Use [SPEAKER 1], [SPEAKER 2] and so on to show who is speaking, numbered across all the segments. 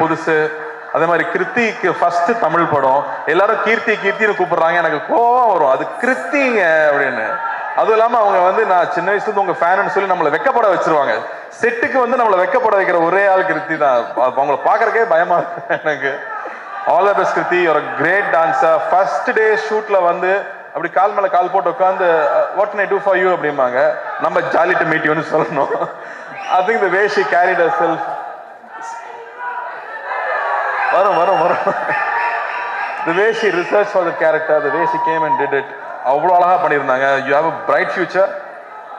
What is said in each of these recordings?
[SPEAKER 1] புதுசு. அதே மாதிரி கிருத்திக்கு ஃபர்ஸ்ட் தமிழ் படம். எல்லாரும் கீர்த்தி கீர்த்தின்னு கூப்பிடுறாங்க. எனக்கு கோவம் வரும். அது கிருத்திங்க அப்படின்னு. அதுவும் இல்லாமல் அவங்க வந்து நான் சின்ன வயசுல இருந்து உங்க சொல்லி நம்மளை வெக்கப்பட வச்சிருவாங்க. செட்டுக்கு வந்து நம்மளை வெக்கப்பட வைக்கிற ஒரே ஆள் கிருத்தி தான். அவங்கள பாக்குறக்கே பயமா இருக்கு எனக்கு. All the best Kriti. ஒரு கிரேட் டான்ஸர் ஃபர்ஸ்ட் டே ஷூட்ல வந்து அப்படி கால் மேல கால் போட்டு உட்காந்து வாட் நை டூ ஃபார் யூ அப்படிம்பாங்க. நம்ம ஜாலி டு மீட் யூன்னு சொல்லணும். I think the way she carried self வரும் வரும் வரும். The way she research for the character the way she came and did it அவ்வளோ அழகாக பண்ணியிருந்தாங்க. You have a bright future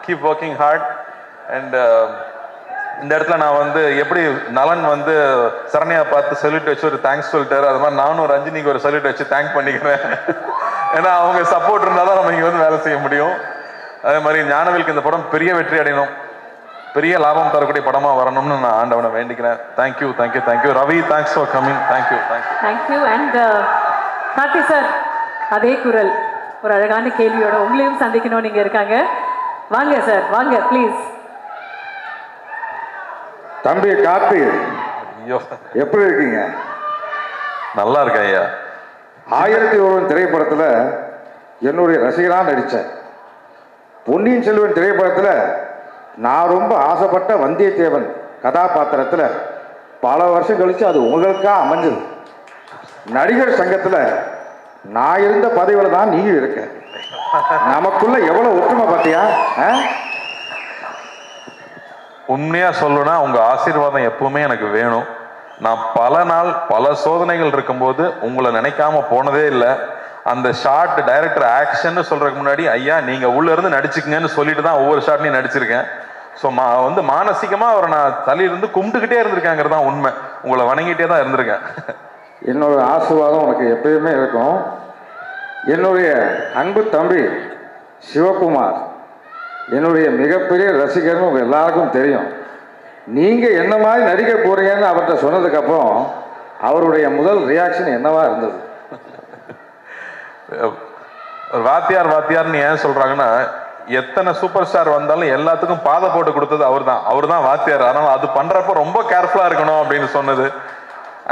[SPEAKER 1] keep working hard and இந்த இடத்துல நான் வந்து எப்படி நலன் வந்து சரணியா பார்த்து சல்யூட் வச்சு ஒரு தேங்க்ஸ் சொல்லிட்டாரு அது மாதிரி நானும் ரஞ்சினிக்கு ஒரு சல்யூட் வச்சு தேங்க் பண்ணிக்கிறேன். ஏன்னா அவங்க சப்போர்ட் இருந்தால் தான் நம்ம இங்கே வந்து வேலை செய்ய முடியும். அதே மாதிரி ஞானவேலுக்கு இந்த படம் பெரிய வெற்றி அடையணும். பெரிய லாபம் தரக்கூடிய படமா வரணும்னு நான் ஆண்டவனை வேண்டிக்கிறேன். Thank you thank you thank you Ravi thanks for
[SPEAKER 2] coming thank you thank you thank you and Karthi sir அதே குரல். ஒரு அழகான கேள்வியோட உங்களையும் சந்திக்கணும் நீங்க இருக்காங்க. வாங்க சார் வாங்க ப்ளீஸ்
[SPEAKER 3] தம்பி கார்த்தி
[SPEAKER 1] ஐயோ.
[SPEAKER 3] எப்படி இருக்கீங்க?
[SPEAKER 1] நல்லா இருக்கேன் ஐயா.
[SPEAKER 3] ஆயிரத்தி ஒருவன் திரைப்படத்துல என்னுடைய ரசிகராக நடித்தேன் பொன்னியின் செல்வன் திரைப்படத்துல நான் ரொம்ப ஆசைப்பட்ட வந்தியத்தேவன் கதாபாத்திரத்தில் பல வருஷம் கழித்து அது உங்களுக்காக அமைஞ்சது. நடிகர் சங்கத்தில் நான் இருந்த பதவியில் தான் நீயும் இருக்க. நமக்குள்ள எவ்வளோ ஒற்றுமை பார்த்தியா ஆ?
[SPEAKER 1] உண்மையா சொல்லணும்னா உங்கள் ஆசீர்வாதம் எப்பவுமே எனக்கு வேணும். நான் பல நாள் பல சோதனைகள் இருக்கும்போது உங்களை நினைக்காம போனதே இல்லை. அந்த ஷார்ட் டைரக்டர் ஆக்ஷன் சொல்றதுக்கு முன்னாடி ஐயா நீங்க உள்ள இருந்து நடிச்சுக்கங்கன்னு சொல்லிட்டு தான் ஒவ்வொரு ஷார்ட்லையும் நடிச்சிருக்கேன். ஸோ மா வந்து மானசீகமா அவரை நான் தலையிலிருந்து கும்பிட்டுக்கிட்டே இருந்திருக்காங்கிறது தான் உண்மை. உங்களை வணங்கிட்டே தான் இருந்திருக்கேன்.
[SPEAKER 3] என்னோட ஆசீர்வாதம் உனக்கு எப்பயுமே இருக்கும். என்னுடைய அன்பு தம்பி சிவகுமார் என்னுடைய மிகப்பெரிய ரசிகர்னு உங்க எல்லாருக்கும் தெரியும். நீங்க என்ன மாதிரி நடிக்க போறீங்கன்னு அவர்கிட்ட சொன்னதுக்கு அப்புறம் அவருடைய முதல் ரியாக்ஷன் என்னவா இருந்தது?
[SPEAKER 1] வாத்தியார் வாத்தியார்னு ஏன் சொல்றாங்கன்னா எத்தனை சூப்பர் ஸ்டார் வந்தாலும் எல்லாத்துக்கும் பாதை போட்டு கொடுத்தது அவர் தான் அவர் தான் வாத்தியார். அதனால் அது பண்ணுறப்ப ரொம்ப கேர்ஃபுல்லாக இருக்கணும் அப்படின்னு சொன்னது.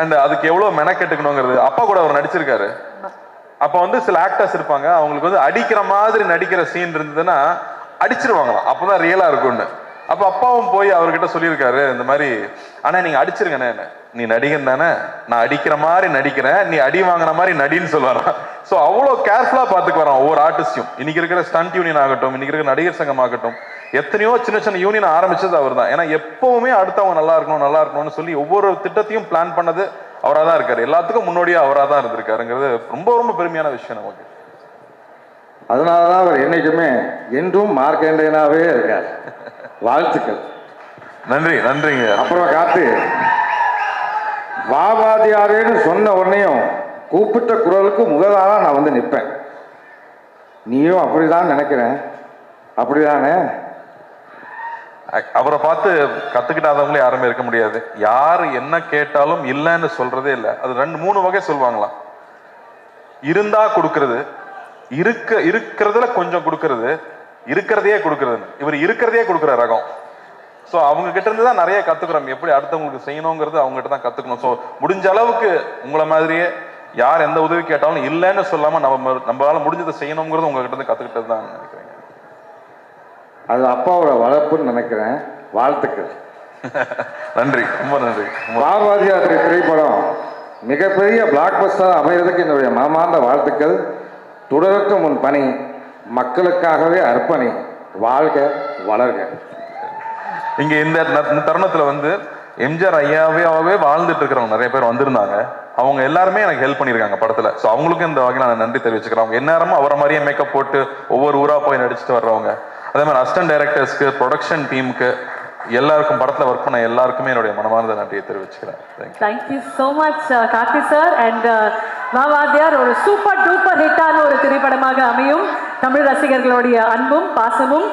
[SPEAKER 1] அண்ட் அதுக்கு எவ்வளோ மெனக்கெட்டுக்கணுங்கிறது. அப்பா கூட அவர் நடிச்சிருக்காரு. அப்போ வந்து சில ஆக்டர்ஸ் இருப்பாங்க. அவங்களுக்கு வந்து அடிக்கிற மாதிரி நடிக்கிற சீன் இருந்ததுன்னா அடிச்சிருவாங்களாம். அப்போ தான் ரியலாக இருக்கும்னு. அப்ப அப்பாவும் போய் அவர்கிட்ட சொல்லியிருக்காரு இந்த மாதிரி ஆனா நீங்க அடிச்சிருங்கண்ணே. நீ நடிகன் தானே நான் அடிக்கிற மாதிரி நடிக்கிறேன் நீ அடி வாங்குற மாதிரி நடின்னு சொல்லுவாராம் ஸோ அவ்வளோ கேர்ஃபுல்லா பார்த்துக்கு வரோம் ஒவ்வொரு ஆர்டிஸ்டையும் இன்னைக்கு இருக்கிற ஸ்டண்ட் யூனியன் ஆகட்டும் இன்னைக்கு இருக்கிற நடிகர் சங்கம் ஆகட்டும் எத்தனையோ சின்ன சின்ன யூனியன் ஆரம்பிச்சது அவர் தான் ஏன்னா எப்பவுமே அடுத்தவங்க நல்லா இருக்கணும் நல்லா இருக்கணும்னு சொல்லி ஒவ்வொரு திட்டத்தையும் பிளான் பண்ணது அவராக தான் இருக்காரு. எல்லாத்துக்கும் முன்னோடியா அவராக தான் இருந்திருக்காருங்கிறது ரொம்ப ரொம்ப பெருமையான விஷயம் நமக்கு.
[SPEAKER 3] அதனால தான் அவர் என்னைக்குமே என்றும் மார்க்கண்டேனாவே இருக்கார். வாழ்த்துக்கள்.
[SPEAKER 1] நன்றி நன்றிங்க.
[SPEAKER 3] அப்புறம் காத்து. வாவாதியாரேன்னு சொன்ன உடனேயும் கூப்பிட்ட குரலுக்கு முதலாக நான் வந்து நிற்பேன். நீயும் அப்படிதான் நினைக்கிறேன். அப்படிதானே?
[SPEAKER 1] அவரை பார்த்து கத்துக்கிட்டாதவங்களே யாருமே இருக்க முடியாது. யார் என்ன கேட்டாலும் இல்லைன்னு சொல்றதே இல்லை. அது ரெண்டு மூணு வகை சொல்லுவாங்களாம் இருந்தா கொடுக்கறது இருக்க இருக்கிறதுல கொஞ்சம் கொடுக்கறது இருக்கிறதையே கொடுக்கறதுன்னு இவர் இருக்கிறதையே கொடுக்குற ரகம். ஸோ அவங்க கிட்ட இருந்து தான் நிறைய கத்துக்கிறோம். எப்படி அடுத்தவங்களுக்கு செய்யணுங்கிறது அவங்க கிட்ட தான் கத்துக்கணும். ஸோ முடிஞ்ச அளவுக்கு உங்களை மாதிரியே யார் எந்த உதவி கேட்டாலும் இல்லைன்னு சொல்லாம நம்ம நம்மளால முடிஞ்சதை செய்யணுங்கிறது உங்ககிட்ட இருந்து கத்துக்கிட்டது தான் நினைக்கிறேன்
[SPEAKER 3] அது அப்பாவோட வளர்ப்புன்னு நினைக்கிறேன். வாழ்த்துக்கள்.
[SPEAKER 1] நன்றி. ரொம்ப நன்றி.
[SPEAKER 3] வாவாதியார் திரைப்படம் மிகப்பெரிய பிளாக் பஸ்டர் அமைகிறதுக்கு என்னுடைய மனமார்ந்த வாழ்த்துக்கள். தொடரட்டும் உன் பணி. மக்களுக்காகவே அர்ப்பணி வாழ்க வளர்க.
[SPEAKER 1] இங்க இந்த இந்த தருணத்துல வந்து எம்ஜிஆர் ஐயாவே வாழ்ந்துட்டு இருக்கிறவங்க நிறைய பேர் வந்திருந்தாங்க. அவங்க எல்லாருமே எனக்கு ஹெல்ப் பண்ணியிருக்காங்க படத்துல. ஸோ அவங்களுக்கும் இந்த வகையில் நான் நன்றி தெரிவிச்சுக்கிறேன். அவங்க எந்நேரமும் அவரை மாதிரியே மேக்கப் போட்டு ஒவ்வொரு ஊரா போய் நடிச்சுட்டு வர்றவங்க. அதே மாதிரி அசிஸ்டன்ட் டைரக்டர்ஸ்க்கு ப்ரொடக்ஷன் டீமுக்கு எல்லாருக்கும் படத்துல ஒர்க் பண்ண எல்லாருக்குமே என்னுடைய மனமார்ந்த நன்றியை தெரிவிச்சுக்கிறேன்.
[SPEAKER 2] Thank you so much Karthi sir and Vaa Vaathiyaar ஒரு சூப்பர் டூப்பர் ஹிட்டான ஒரு திரைப்படமாக அமையும். தமிழ் ரசிகர்களுடைய அன்பும் பாசமும்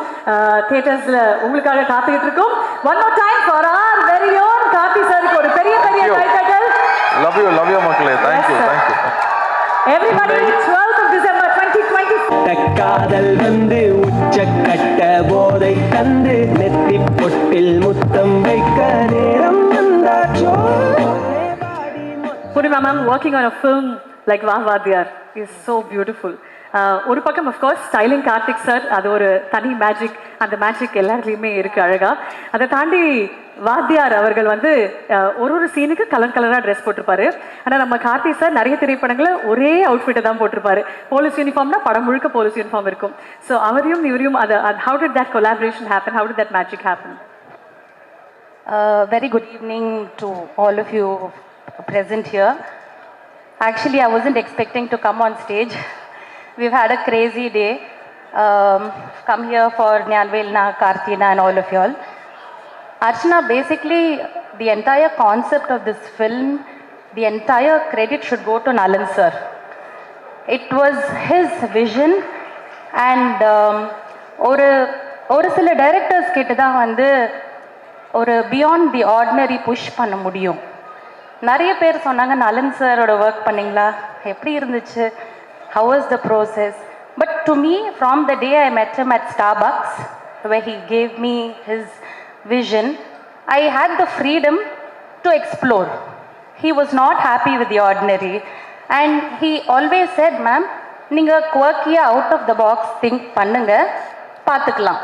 [SPEAKER 2] தியேட்டர்ஸ்ல உங்களுக்காக காத்துக்கிட்டு இருக்கோம். One more time for our very own Karthi சாருக்கு ஒரு பெரிய பெரிய. கைத்தட்டல்
[SPEAKER 1] லவ் யூ லவ் யூ மக்களே.
[SPEAKER 2] Thank you. Thank you everybody 12th of December 2024
[SPEAKER 4] காதல் வந்து உச்சக்கட்ட போதை தந்து
[SPEAKER 2] Poornima ma'am working on a film like Vaa Vaathiyaar is so beautiful ஒரு பக்கம் அஃப்கோர்ஸ் ஸ்டைலிங் கார்த்திக் சார் அது ஒரு தனி மேஜிக் அந்த மேஜிக் எல்லாத்துலேயுமே இருக்கு அழகா. அதை தாண்டி வாத்தியார் அவர்கள் வந்து uh, ஒரு ஒரு சீனுக்கு கலர் கலராக ட்ரெஸ் போட்டிருப்பாரு. ஆனால் நம்ம கார்த்திக் சார் நிறைய திரைப்படங்களில் ஒரே அவுட்ஃபிட்டை தான் போட்டிருப்பாரு. போலீஸ் யூனிஃபார்ம்னா படம் முழுக்க போலீஸ் யூனிஃபார்ம் இருக்கும். ஸோ அவரையும் இவரையும் அதை how did that collaboration happen how did that magic
[SPEAKER 5] happen very good evening to all of you present here. Actually, I wasn't expecting to come on stage. We've had a crazy day. Um, come here for Nyanvelna, Kartina, and all of y'all. Archana, basically, the entire concept of this film, the entire credit should go to Nalan sir. It was his vision and um, ஒரு ஒரு சில directors கிட்ட தான் வந்து ஒரு beyond the ordinary push பண்ண முடியும் நிறைய பேர் சொன்னாங்க நலன் சாரோட ஒர்க் பண்ணீங்களா? எப்படி இருந்துச்சு? How is the process but to me from the day I met him at Starbucks where he gave me his vision i had the freedom to explore. He was not happy with the ordinary. And he always said ma'am நீங்கள் குவர்க்கியாக out of the box think பண்ணுங்க பார்த்துக்கலாம்.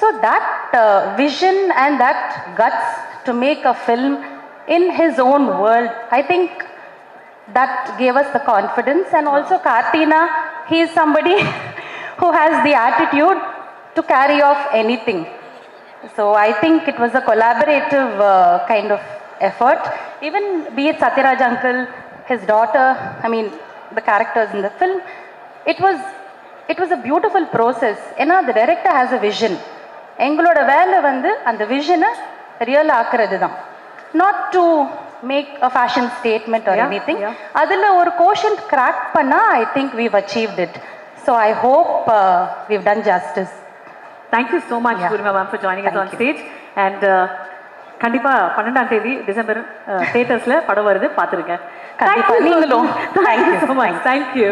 [SPEAKER 5] So that vision and that guts to make a film in his own world I think that gave us the confidence and also kartina he is somebody who has the attitude to carry off anything so i think it was a collaborative uh, kind of effort even be it satyaraj uncle his daughter i mean the characters in the film it was it was a beautiful process ஏன்னா the director has a vision எங்களோட வேலை வந்து அந்த விஷனை real ஆக்குறது தான் not to make a
[SPEAKER 2] fashion
[SPEAKER 5] statement or
[SPEAKER 2] anything.
[SPEAKER 5] அதில் ஒரு கோஷன் கிராக் பண்ணால் I think we've achieved it so I hope we've
[SPEAKER 2] done justice thank you
[SPEAKER 5] so
[SPEAKER 2] much. Poornima ma'am for joining us
[SPEAKER 5] on
[SPEAKER 2] stage and கண்டிப்பாக பன்னெண்டாம் தேதி December தேட்டர்ஸில் படம் வருது பார்த்துருங்க
[SPEAKER 5] கண்டிப்பா. நீங்களும்.
[SPEAKER 2] Thank
[SPEAKER 5] Thank
[SPEAKER 2] you
[SPEAKER 5] you.
[SPEAKER 2] So much thank you